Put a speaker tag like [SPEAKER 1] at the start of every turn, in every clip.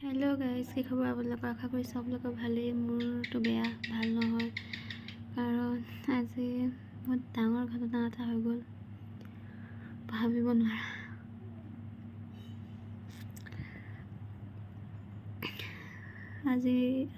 [SPEAKER 1] Hello' guys কি খবৰ আপোনালোকৰ? আশা কৰিছোঁ আপোনালোকৰ ভালেই। মোৰতো বেয়া ভাল নহয়। কাৰণ আজি বহুত ডাঙৰ ঘটনা এটা হৈ গ'ল। ভাবিব নোৱাৰা। আজি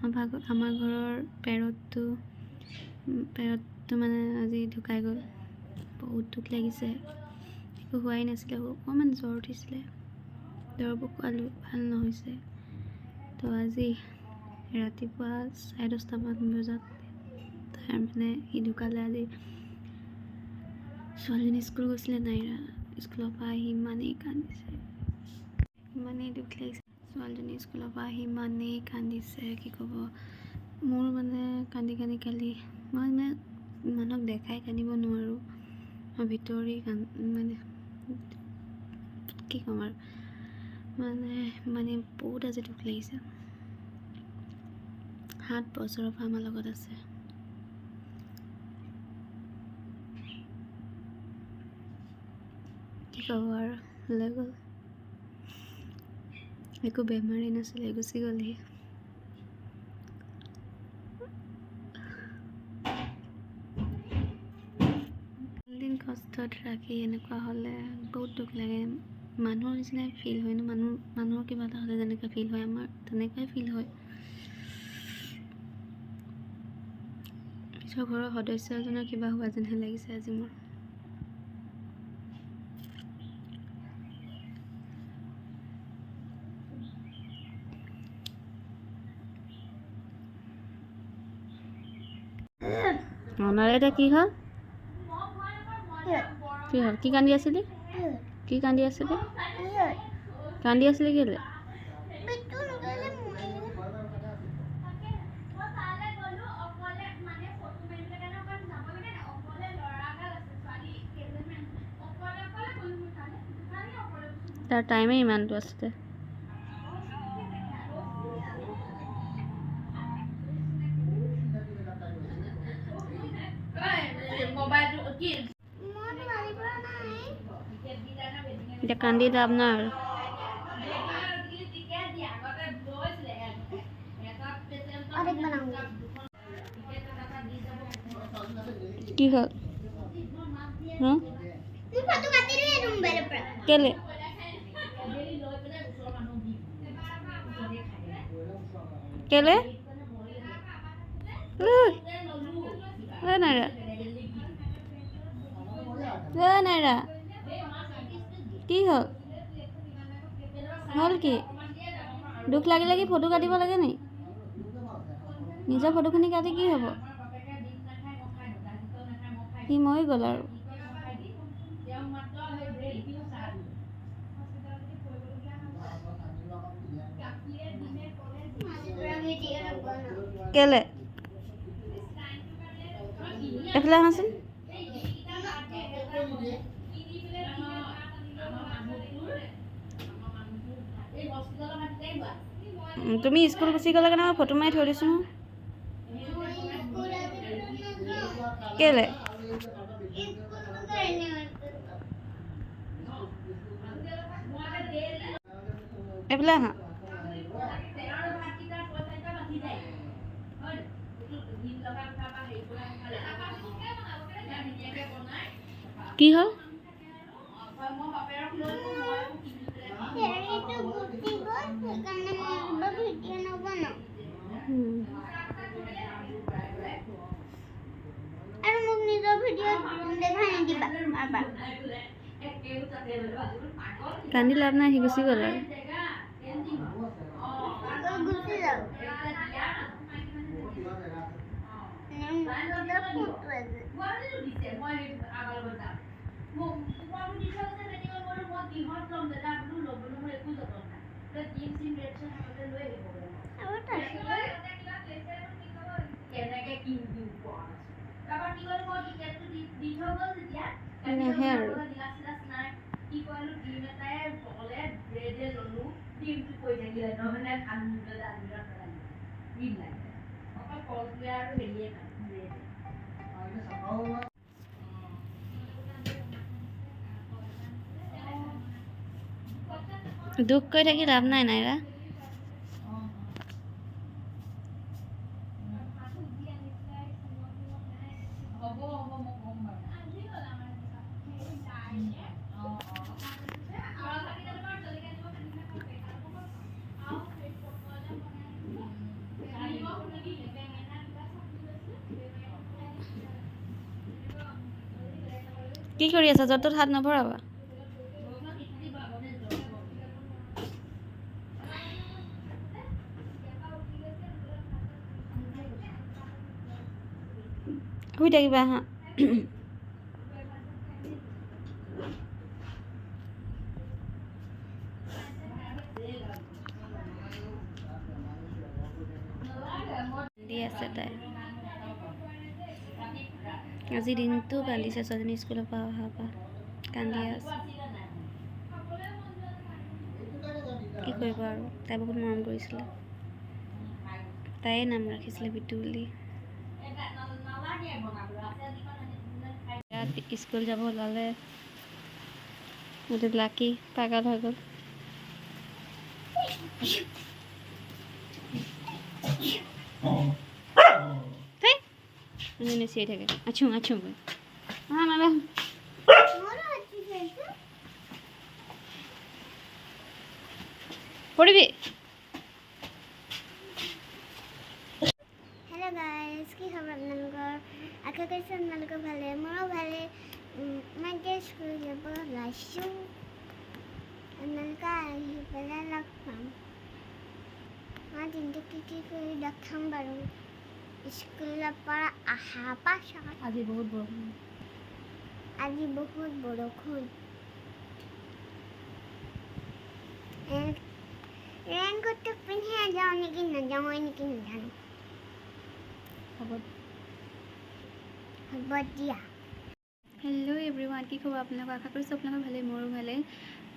[SPEAKER 1] আমাৰ আমাৰ ঘৰৰ পেৰতটো পেৰতটো মানে আজি ঢুকাই গ'ল। বহুত দুখ লাগিছে। একো হোৱাই নাছিলে। অকণমান জ্বৰ উঠিছিলে। দৰৱো খোৱালোঁ ভাল নহৈছে। তো আজি ৰাতিপুৱা চাৰে দহটামান বজাত তাৰ মানে সি ঢুকালে আজি ছোৱালীজনী স্কুল গৈছিলে নাইৰা স্কুলৰ পৰা আহি ইমানেই কান্দিছে। ইমানেই দুখ লাগিছে। ছোৱালীজনী স্কুলৰ পৰা আহি ইমানেই কান্দিছে কি ক'ব? মোৰ মানে কান্দি কান্দি কালি মই মানে মানুহক দেখাই কান্দিব নোৱাৰোঁ। মই ভিতৰি কান মানে কি ক'ম আৰু? মানে মানে বহুত আজি দুখ লাগিছে। সাত বছৰৰ পৰা আমাৰ লগত আছে। কি ক'ব আৰু? লৈ গ'ল। একো বেমাৰী নাছিলে, গুচি গ'লহি দিন কষ্টত ৰাখি এনেকুৱা হ'লে বহুত দুখ লাগে। মানুহৰ নিচিনাই ফিল হয় ন? মানুহ, মানুহৰ কিবা এটা হ'লে যেনেকৈ ফিল হয়, আমাৰ তেনেকুৱাই ফিল হয়। নিজৰ ঘৰৰ সদস্য এজনৰ কিবা হোৱা যেনহে লাগিছে আজি মোৰ। অনাৰে এতিয়া কি হ'ল? কি হ'ল? কি কান্দি আছিলি? কি কান্দি আছিলি? কান্দি আছিলি কেলে? টাইমেই ইমানটো আছিলে এতিয়া কান্দি লাভ নাই কি হ'ল? হা কেলে? কেলে? নাইৰা কি হ'ল? হ'ল কি? দুখ লাগিলে কি ফটো কাটিব লাগে নি? নিজৰ ফটোখিনি কাটি কি হ'ব? সি মৰি গ'ল আৰু। কেলে? এইফালে আহাচোন। তুমি স্কুল গুচি গ'লে কাৰণে মই ফটো মাৰি থৈ দিছোঁ কেলে? এইফালে আহা। কি হ'ল?
[SPEAKER 2] আৰু মোক নিজৰ ভিডিঅ'ত দেখাই নিদিবা সি
[SPEAKER 1] গুচি গ'ল কি কয় ডিম এটাই ক'লে
[SPEAKER 2] ব্ৰেডে ল'লো ডিমটো কৈ থাকিলে নহ'লে খান্দো দাদা
[SPEAKER 1] মিলত মিল লাগে দুঃখ করে থাকি লাভ নাই না এরা হব
[SPEAKER 3] কি কৰি আছা? য'ত ত'ত হাত নভৰাবা। শুই থাকিবা হা। আছে তাই। আজি দিনটো কান্দিছে ছোৱালীজনী স্কুলৰ পৰা অহাৰ পৰা কান্দি আছে। কি কৰিব আৰু? তাই বহুত মৰম কৰিছিলে। তাইয়ে নাম ৰাখিছিলে বিটু বুলি। স্কুল যাব ওলালে। গোটেই লাকি পাগল হৈ গ'ল। হেই এনে চিঞৰি থাকে। আছোঁ আছোঁ গৈ আহা মাবা
[SPEAKER 2] মোৰো হাতী খাইছে হেল্ল' গাইজ কি খবৰ আপোনালোকৰ আশা কৰিছোঁ আপোনালোকৰ ভালে মোৰো ভালে। এতিয়া স্কুল যাব ওলাইছোঁ আপোনালোকে আহি পেলাই লগ পাম মই দিনটো কি কি কৰি দেখাম বাৰু স্কুলৰ পৰা অহা পাছত
[SPEAKER 3] আজি বহুত বৰষুণ।
[SPEAKER 2] আজি বহুত বৰষুণ। ৰেইনকোটটো পিন্ধি যাওঁ নেকি নাযাওঁ নেকি নাজানো।
[SPEAKER 3] হ'ব।
[SPEAKER 2] হ'ব দিয়া।
[SPEAKER 3] হেল্ল' এভৰিৱান কি খবৰ আপোনালোকক আশা কৰিছোঁ আপোনালোকৰ ভালেই মোৰো ভালেই।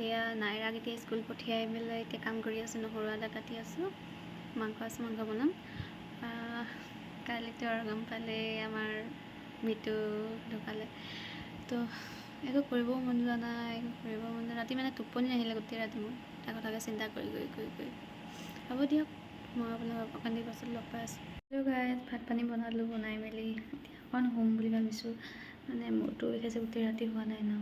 [SPEAKER 3] এয়া নাইৰাক এতিয়া স্কুল পঠিয়াই পেলাই এতিয়া কাম কৰি আছোঁ নহৰু আদা কাটি আছোঁ। মাংস আছে মাংস বনাম। আহ, কাইলৈতো আৰু গম পালে আমাৰ মিটু ঢুকালে। তো একো কৰিবও মন যোৱা নাই একো কৰিব মন যোৱা ৰাতি মানে টোপনি নাহিলে গোটেই ৰাতি মোৰ। তাৰ কথাকে চিন্তা কৰি কৰি কৰি কৰি। হ'ব দিয়ক মই আপোনালোকক অকণ দেৰি পাছত লগ পাই আছোঁ। গাইজ ভাত পানী বনালোঁ বনাই মেলি অকণ শুম বুলি ভাবিছোঁ। মানে মূৰটো বিষাইছে গোটেই ৰাতি হোৱা নাই ন।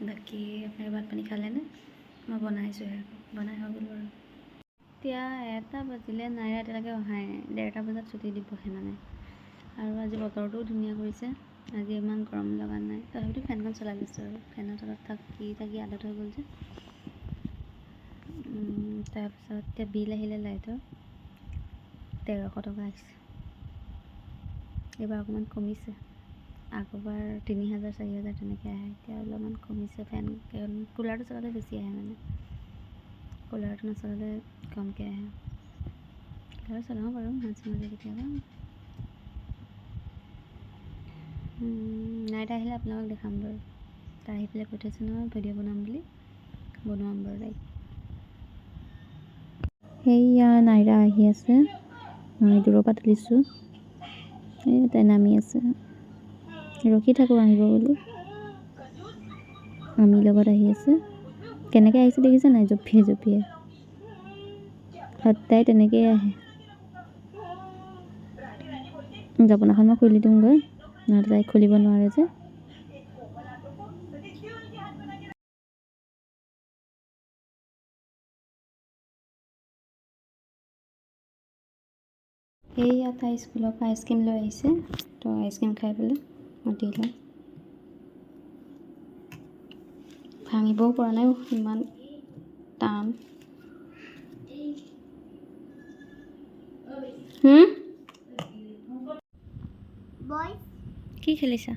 [SPEAKER 3] বাকী আপোনালোকে ভাত পানী খালেনে? মই বনাইছোঁহে বনাই হৈ গ'ল বাৰু। এতিয়া এটা বাজিলে নাইৰা এতিয়ালৈকে অহাই নাই। ডেৰটা বজাত ছুটি দিবহে মানে। আৰু আজি বতৰটোও ধুনীয়া কৰিছে। আজি ইমান গৰম লগা নাই। তথাপিতো ফেনখন চলাই লৈছোঁ আৰু। ফেনৰ তলত থাকি থাকি আদত হৈ গ'ল যে। তাৰপিছত এতিয়া বিল আহিলে লাইটৰ। তেৰশ টকা আহিছে। এইবাৰ অকণমান কমিছে। আগৰবাৰ তিনি হাজাৰ চাৰি হাজাৰ তেনেকৈ আহে। এতিয়া অলপমান কমিছে। ফেন কুলাৰটো চলালে বেছি আহে মানে। কুলাৰটো নচলালে কমকৈ আহে কুলাৰ চলাওঁ বাৰু মাজে মাজে কেতিয়াবা নাইট আহিলে আপোনালোকক দেখাম বাৰু তাই আহি পেলাই কৈ থৈছে নহয় ভিডিঅ' বনাম বুলি বনোৱাম বাৰু তাইক সেইয়া নাইৰা আহি আছে মই দূৰৰ পৰা তুলিছোঁ এই তাই নামি আছে ৰখি থাকোঁ আহিব বুলি আমি লগত আহি আছে কেনেকৈ আহিছে দেখিছে নাই? জঁপিয়াই জঁপিয়াই। সদায় তেনেকৈয়ে আহে। জপনাখন মই খুলি দিওঁগৈ। নহ'লে তাই খুলিব নোৱাৰে যে। এইয়া তাই স্কুলৰ পৰা আইচক্ৰীম লৈ আহিছে। তো আইচক্ৰীম খাই পেলাই মাতি লওঁ ভাঙিবও পৰা নাই ইমান টান। কি খেলিছা?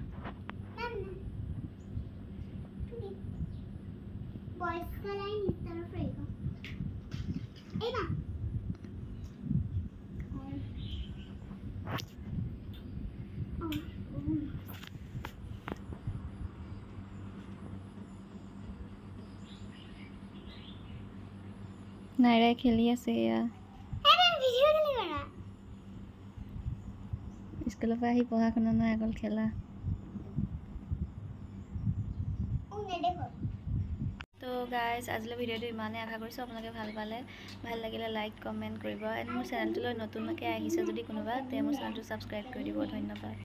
[SPEAKER 3] নাইৰাই খেলি আছে
[SPEAKER 2] করা
[SPEAKER 3] স্কুলৰ পৰা আহি পঢ়া শুনা নাই অকল খেলা তো গাইজ আজিলৈ ভিডিঅ'টো ইমানেই আশা কৰিছোঁ আপোনালোকে ভালো পালে। ভালো লাগিলে লাইক কমেণ্ট কৰিব। এণ্ড মোৰ চেনেলটোলৈ নতুনকৈ আহিছে যদি কোনোবা তে মোৰ চেনেলটো ছাবস্ক্ৰাইব কৰি দিব। ধন্যবাদ।